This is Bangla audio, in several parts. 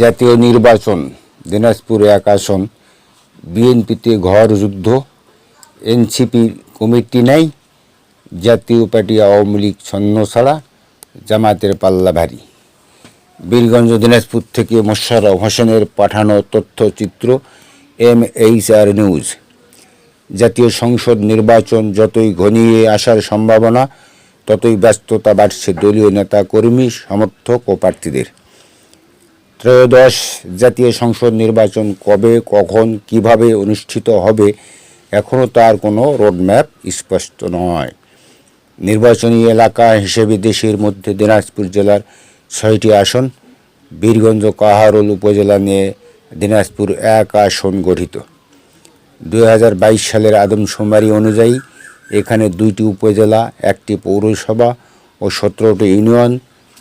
জাতীয় নির্বাচন, দিনাজপুর এক আসন, বিএনপিতে ঘর যুদ্ধ, এনসিপি কমিটি নাই, জাতীয় পার্টি আওয়ামী লীগ ছন্ন ছাড়া জামাতের পাল্লা ভারী। বীরগঞ্জ দিনাজপুর থেকে মোশাররফ হোসেনের পাঠানো তথ্যচিত্র এম এইচ আর নিউজ। জাতীয় সংসদ নির্বাচন যতই ঘনিয়ে আসার সম্ভাবনা, ততই ব্যস্ততা বাড়ছে দলীয় নেতা কর্মী সমর্থক ও প্রার্থীদের। ত্রয়োদশ জাতীয় সংসদ নির্বাচন কবে, কখন, কীভাবে অনুষ্ঠিত হবে এখনও তার কোনো রোডম্যাপ স্পষ্ট নয়। নির্বাচনী এলাকা হিসেবে দেশের মধ্যে দিনাজপুর জেলার ছয়টি আসন, বীরগঞ্জ, কাহারোল উপজেলা নিয়ে দিনাজপুর এক আসন গঠিত। দু হাজার বাইশ সালের আদমশুমারি অনুযায়ী এখানে দুইটি উপজেলা, একটি পৌরসভা ও সতেরোটি ইউনিয়ন,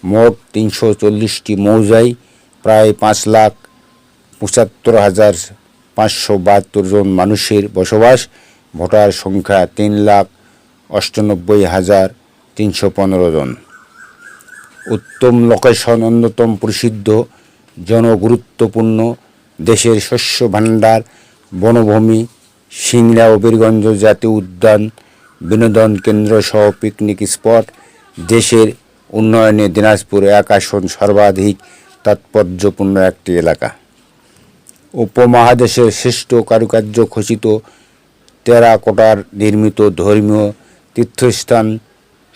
মোট তিনশো চল্লিশটি মৌজায় প্রায় পাঁচ লাখ পঁচাত্তর হাজার পাঁচশো বাহাত্তর জন মানুষের বসবাস। ভোটার সংখ্যা তিন লাখ অষ্টানব্বই হাজার তিনশো পনেরো জন। উত্তম লোকেশন অন্যতম প্রসিদ্ধ, জনগুরুত্বপূর্ণ দেশের শস্য ভাণ্ডার বনভূমি সিংড়া ও বীরগঞ্জ জাতীয় উদ্যান বিনোদন কেন্দ্র সহ পিকনিক স্পট দেশের উন্নয়নে দিনাজপুর এক আসন সর্বাধিক তাৎপর্যপূর্ণ একটি এলাকা। উপমহাদেশের শ্রেষ্ঠ কারুকার্য খচিত টেরাকোটার নির্মিত ধর্মীয় তীর্থস্থান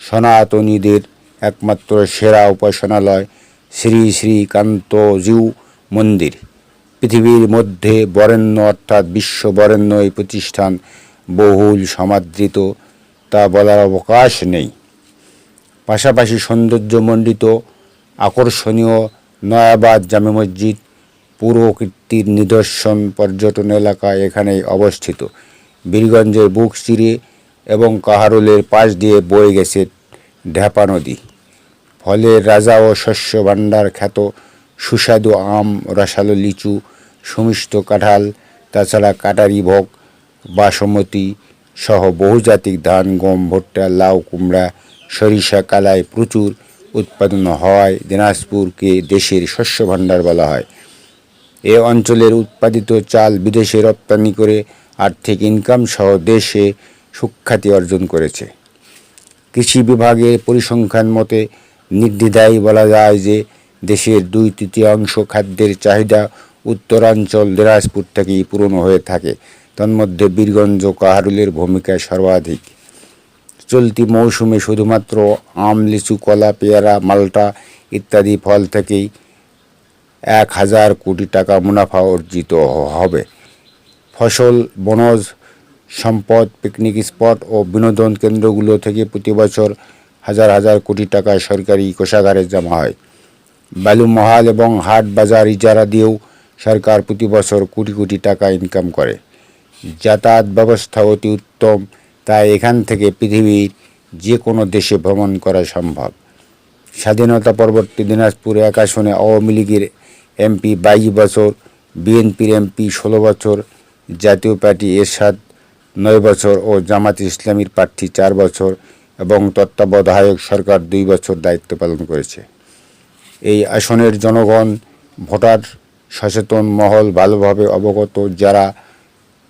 সনাতনীদের একমাত্র সেরা উপাসনালয় শ্রী শ্রী কান্তজিউ মন্দির। পৃথিবীর মধ্যে বরেণ্য অর্থাৎ বিশ্ব বরেণ্য এই প্রতিষ্ঠান বহুল সমাদৃত, তা বলার অবকাশ নেই। পাশাপাশি সৌন্দর্যমণ্ডিত, আকর্ষণীয় নয়াবাদ জামে মসজিদ, পুরো কীর্তির নিদর্শন পর্যটন এলাকা এখানেই অবস্থিত। বীরগঞ্জের বুক চিরে এবং কাহারুলের পাশ দিয়ে বয়ে গেছে ঢ্যাপা নদী। ফলে রাজা ও শস্য ভাণ্ডার খ্যাত সুস্বাদু আম, রসালো লিচু, সুমিষ্ট কাঁঠাল, তাছাড়া কাটারি ভোগ, বাসমতি সহ বহুজাতিক ধান, গম, ভুট্টা, লাউ, কুমড়া, সরিষা, কালাই প্রচুর। উৎপাদন হওয়ায় দিনাজপুরকে দেশের শস্য ভাণ্ডার বলা হয়। এ অঞ্চলের উৎপাদিত চাল বিদেশে রপ্তানি করে আর্থিক ইনকাম সহ দেশে সুখ্যাতি অর্জন করেছে। কৃষি বিভাগের পরিসংখ্যান মতে নির্দ্বিধায় বলা যায় যে দেশের দুই তৃতীয়াংশ খাদ্যের চাহিদা উত্তরাঞ্চল, দিনাজপুর থেকেই পূরণ হয়ে থাকে। তন্মধ্যে বীরগঞ্জ কাহারুলের ভূমিকা সর্বাধিক। চলতি মৌসুমে শুধুমাত্র আম, লিচু, কলা, পেয়ারা, মাল্টা ইত্যাদি ফল থেকেই এক হাজার কোটি টাকা মুনাফা অর্জিত হবে। ফসল, বনজ, সম্পদ পিকনিক স্পট ও বিনোদন কেন্দ্রগুলো থেকে প্রতি বছর হাজার হাজার কোটি টাকা সরকারি কোষাগারে জমা হয়। বালুমহাল এবং হাট বাজার ইজারা দিয়েও সরকার প্রতি বছর কোটি কোটি টাকা ইনকাম করে। যাতায়াত ব্যবস্থা অতি উত্তম তাই এখান থেকে পৃথিবীর যে কোনো দেশে ভ্রমণ করা সম্ভব। স্বাধীনতা পরবর্তী দিনাজপুর এক আসনে আওয়ামী লীগের এমপি বাইশ বছর, বিএনপির এমপি ষোলো বছর, জাতীয় পার্টি এরশাদ নয় বছর ও জামাত ইসলামীর প্রার্থী চার বছর এবং তত্ত্বাবধায়ক সরকার দুই বছর দায়িত্ব পালন করেছে। এই আসনের জনগণ ভোটার সচেতন মহল ভালোভাবে অবগত যারা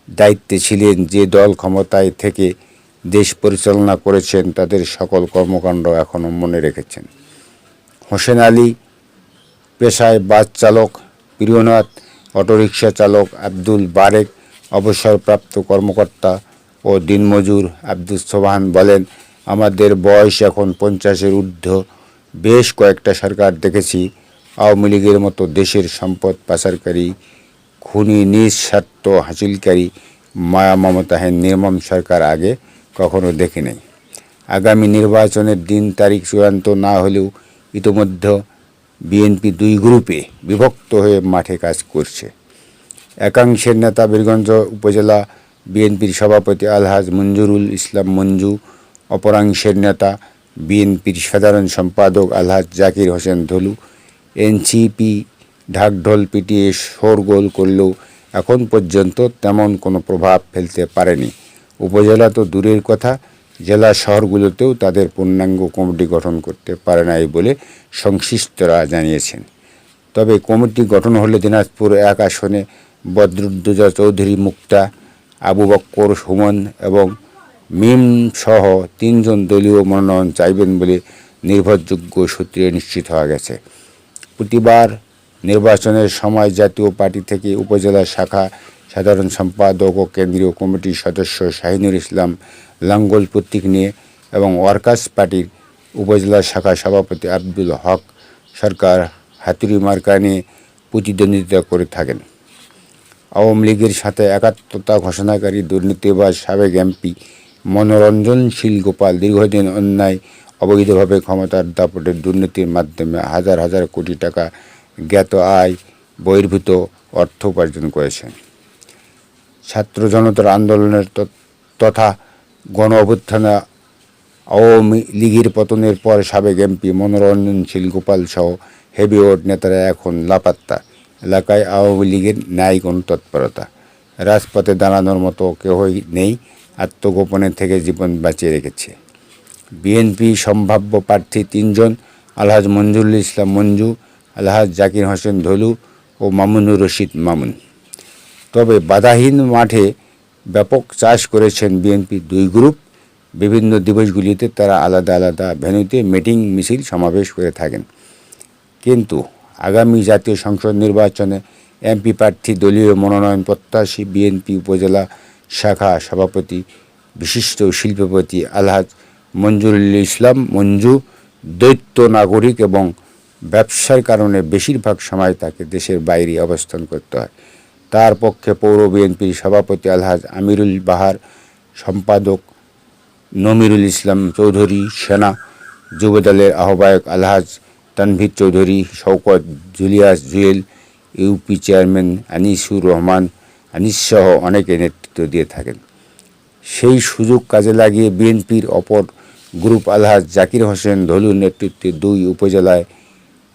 দায়িত্বে ছিলেন যে দল ক্ষমতায় থেকে দেশ পরিচালনা করেছেন তাদের সকল কর্মকাণ্ড এখনও মনে রেখেছেন। হোসেন আলী, পেশায় বাস চালক প্রিয়নাথ অটোরিকশা চালক আব্দুল বারেক, অবসরপ্রাপ্ত কর্মকর্তা ও দিনমজুর আব্দুল সোবাহান বলেন, আমাদের বয়স এখন পঞ্চাশের ঊর্ধ্ব। বেশ কয়েকটা সরকার দেখেছি। আওয়ামী লীগের মতো দেশের সম্পদ পাচারকারী, খুনি, নিঃস্বার্থ হাসিলকারী, মায়া মমতাহীন নির্মম সরকার আগে কখনো দেখি নাই। আগামী নির্বাচনের দিন তারিখ চূড়ান্ত না হলেও ইতোমধ্যে বিএনপি দুই গ্রুপে বিভক্ত হয়ে মাঠে কাজ করছে। একাংশের নেতা বীরগঞ্জ উপজেলা বিএনপির সভাপতি আলহাজ মঞ্জুরুল ইসলাম মঞ্জু অপরাংশের নেতা বিএনপির সাধারণ সম্পাদক আলহাজ জাকির হোসেন ধলু, এনসিপি ঢাকঢোল পিটিয়ে শোরগোল করলেও এখন পর্যন্ত তেমন কোনো প্রভাব ফেলতে পারেনি। উপজেলা তো দূরের কথা, জেলা শহরগুলোতেও তাদের পূর্ণাঙ্গ কমিটি গঠন করতে পারে নাই বলে সংশ্লিষ্টরা জানিয়েছেন। তবে কমিটি গঠন হলে দিনাজপুর এক আসনে বদরুদ্দোজা চৌধুরী, মুক্তা, আবু বক্কর, সুমন এবং মিম সহ তিনজন দলীয় মনোনয়ন চাইবেন বলে নির্ভরযোগ্য সূত্রে নিশ্চিত হওয়া গেছে। প্রতিবার নির্বাচনের সময় জাতীয় পার্টি থেকে উপজেলা শাখা সাধারণ সম্পাদক ও কেন্দ্রীয় কমিটির সদস্য শাহিনুর ইসলাম লাঙ্গল প্রতীক নিয়ে এবং ওয়ার্কার্স পার্টির উপজেলা শাখা সভাপতি আব্দুল হক সরকার হাতুরি মার্কা নিয়ে প্রতিদ্বন্দ্বিতা করে থাকেন। আওয়ামী লীগের সাথে একাত্মতা ঘোষণাকারী দুর্নীতিবাজ সাবেক এমপি মনোরঞ্জনশীল গোপাল দীর্ঘদিন অন্যায়, অবৈধভাবে ক্ষমতার দাপটের দুর্নীতির মাধ্যমে হাজার হাজার কোটি টাকা জ্ঞাত আয় বহির্ভূত অর্থ উপার্জন করেছেন। ছাত্র জনতার আন্দোলনের তথা গণ অভ্যুত্থানে আওয়ামী লীগের পতনের পর সাবেক এমপি মনোরঞ্জনশীল গোপাল সহ হেভিওয়েট নেতারা এখন লাপাত্তা এলাকায় আওয়ামী লীগের ন্যায় কোনো তৎপরতা রাজপথে দাঁড়ানোর মতো কেউই নেই আত্মগোপনের থেকে জীবন বাঁচিয়ে রেখেছে। বিএনপি সম্ভাব্য প্রার্থী তিনজন, আলহাজ মঞ্জুরুল ইসলাম মঞ্জু, আলহাজ জাকির হোসেন ধলু ও মামুনুর রশিদ মামুন। তবে বাধাহীন মাঠে ব্যাপক চাষ করেছেন বিএনপি দুই গ্রুপ। বিভিন্ন দিবসগুলিতে তারা আলাদা আলাদা ভেন্যুতে মিটিং, মিছিল সমাবেশ করে থাকেন। কিন্তু আগামী জাতীয় সংসদ নির্বাচনে এমপি প্রার্থী দলীয় মনোনয়ন প্রত্যাশী বিএনপি উপজেলা শাখা সভাপতি, বিশিষ্ট শিল্পপতি আলহাজ মঞ্জুরুল ইসলাম মঞ্জু, দৈত্য নাগরিক এবং ব্যবসার কারণে বেশিরভাগ সময় তাকে দেশের বাইরে অবস্থান করতে হয়। তার পক্ষে পৌর বিএনপির সভাপতি আলহাজ আমিরুল বাহার, সম্পাদক নমিরুল ইসলাম চৌধুরী, সেনা যুবদলের আহ্বায়ক Alhaj Tanvir Chowdhury, Shawkat Julius Jewel, UP chairman Anisur Rahman, Anis সহ অনেকে নেতৃত্ব দিয়ে থাকেন। সেই সুযোগ কাজে লাগিয়ে বিএনপির অপর গ্রুপ আলহাজ জাকির হোসেন ধলুর নেতৃত্বে দুই উপজেলায়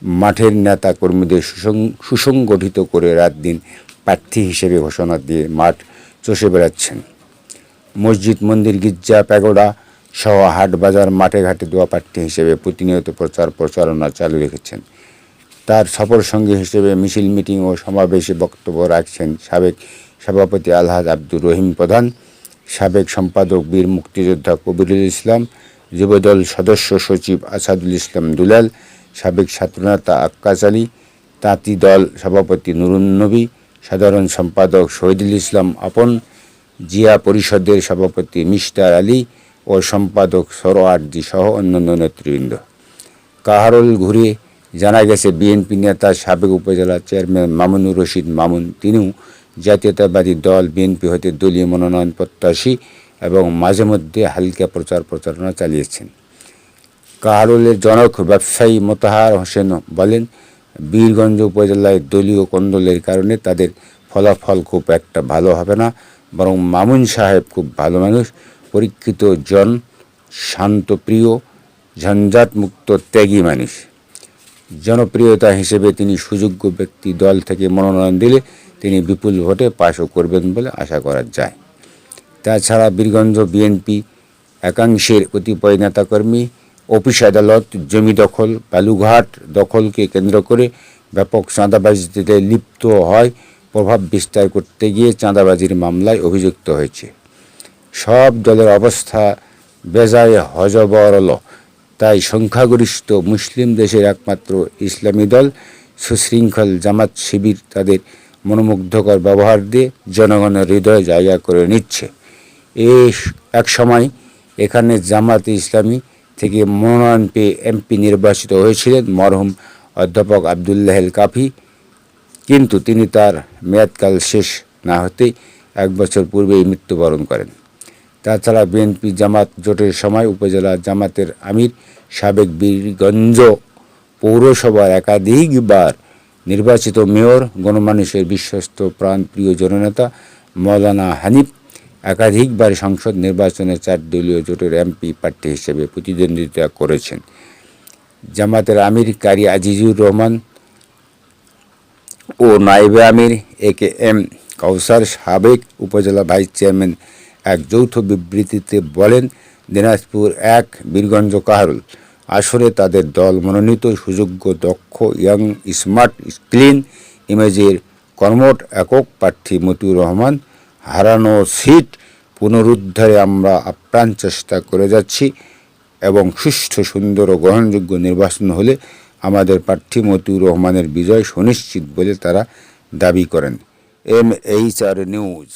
মাঠের নেতা কর্মীদের সুসং- সুসংগঠিত করে রাত দিন প্রার্থী হিসেবে ঘোষণা দিয়ে মাঠ চষে বেড়াচ্ছেন। মসজিদ, মন্দির, গির্জা, প্যাগোডা সহ হাট বাজার, মাঠে ঘাটে দোয়া প্রার্থী হিসেবে প্রতিনিয়ত প্রচার প্রচারণা চালু রেখেছেন। তার সফর সঙ্গী হিসেবে মিছিল, মিটিং ও সমাবেশে বক্তব্য রাখছেন সাবেক সভাপতি আলহাজ আব্দুর রহিম প্রধান, সাবেক সম্পাদক, বীর মুক্তিযোদ্ধা কবিরুল ইসলাম, যুবদল সদস্য সচিব আসাদুল ইসলাম দুলাল, সাবেক ছাত্রনেতা আক্কাস আলী, তাঁতি দল সভাপতি নুরুন নবী সাধারণ সম্পাদক শহীদুল ইসলাম, আপন জিয়া পরিষদের সভাপতি মিস্টার আলী ও সম্পাদক সরোয়ার্দি সহ অন্যান্য নেতৃবৃন্দ। কাহারুল ঘুরে জানা গেছে, বিএনপি নেতা সাবেক উপজেলা চেয়ারম্যান মামুনুর রশিদ মামুন তিনিও জাতীয়তাবাদী দল বিএনপি হতে দলীয় মনোনয়ন প্রত্যাশী এবং মাঝে মধ্যে হালকা প্রচার প্রচারণা চালিয়েছেন। কাহারোলের জনক, ব্যবসায়ী মোতাহার হোসেন বলেন বীরগঞ্জ উপজেলায় দলীয় কোন্দলের কারণে তাদের ফলাফল খুব একটা ভালো হবে না, বরং মামুন সাহেব খুব ভালো মানুষ। পরীক্ষিত জন শান্তপ্রিয় ঝঞ্ঝাটমুক্ত ত্যাগী মানুষ। জনপ্রিয়তা হিসেবে তিনি সুযোগ্য ব্যক্তি দল থেকে মনোনয়ন দিলে তিনি বিপুল ভোটে পাশও করবেন বলে আশা করা যায়। তাছাড়া বীরগঞ্জ বিএনপি একাংশের কতিপয় নেতাকর্মী অফিস আদালত, জমি দখল বালুঘাট দখলকে কেন্দ্র করে ব্যাপক চাঁদাবাজিতে লিপ্ত হয়। প্রভাব বিস্তার করতে গিয়ে চাঁদাবাজির মামলায় অভিযুক্ত হয়েছে। সব দলের অবস্থা বেজায় হজবরল। তাই সংখ্যাগরিষ্ঠ মুসলিম দেশের একমাত্র ইসলামী দল, সুশৃঙ্খল জামাত শিবির তাদের মনোমুগ্ধকর ব্যবহার দিয়ে জনগণের হৃদয়ে জায়গা করে নিচ্ছে। এ এক সময় এখানে জামাত ইসলামী থেকে মনোনয়ন পেয়ে এমপি নির্বাচিত হয়েছিলেন মরহুম অধ্যাপক আবদুল্লাহ এল কাফি। কিন্তু তিনি তার মেয়াদকাল শেষ না হতেই এক বছর পূর্বেই মৃত্যুবরণ করেন। তাছাড়া বিএনপি জামাত জোটের সময় উপজেলা জামাতের আমির সাবেক বীরগঞ্জ পৌরসভার একাধিকবার নির্বাচিত মেয়র, গণমানুষের বিশ্বস্ত প্রাণপ্রিয় জননেতা মৌলানা হানিফ একাধিকবার সংসদ নির্বাচনে চার দলীয় জোটের এমপি প্রার্থী হিসেবে প্রতিদ্বন্দ্বিতা করেছেন। জামাতের আমির কারি আজিজুর রহমান ও নাইবে আমির, এ কে এম কাউসার সাবেক উপজেলা ভাইস চেয়ারম্যান এক যৌথ বিবৃতিতে বলেন, দিনাজপুর এক, বীরগঞ্জ কাহারুল। আসরে তাদের দল মনোনীত, সুযোগ্য, দক্ষ, ইয়াং, স্মার্ট, ক্লিন ইমেজের কর্মট একক প্রার্থী মতিউর রহমান হারানো সিট পুনরুদ্ধারে আমরা আপ্রাণ চেষ্টা করে যাচ্ছি এবং সুষ্ঠু, সুন্দর ও গ্রহণযোগ্য নির্বাচন হলে আমাদের প্রার্থী মতিউর রহমানের বিজয় সুনিশ্চিত বলে তারা দাবি করেন। M H R news.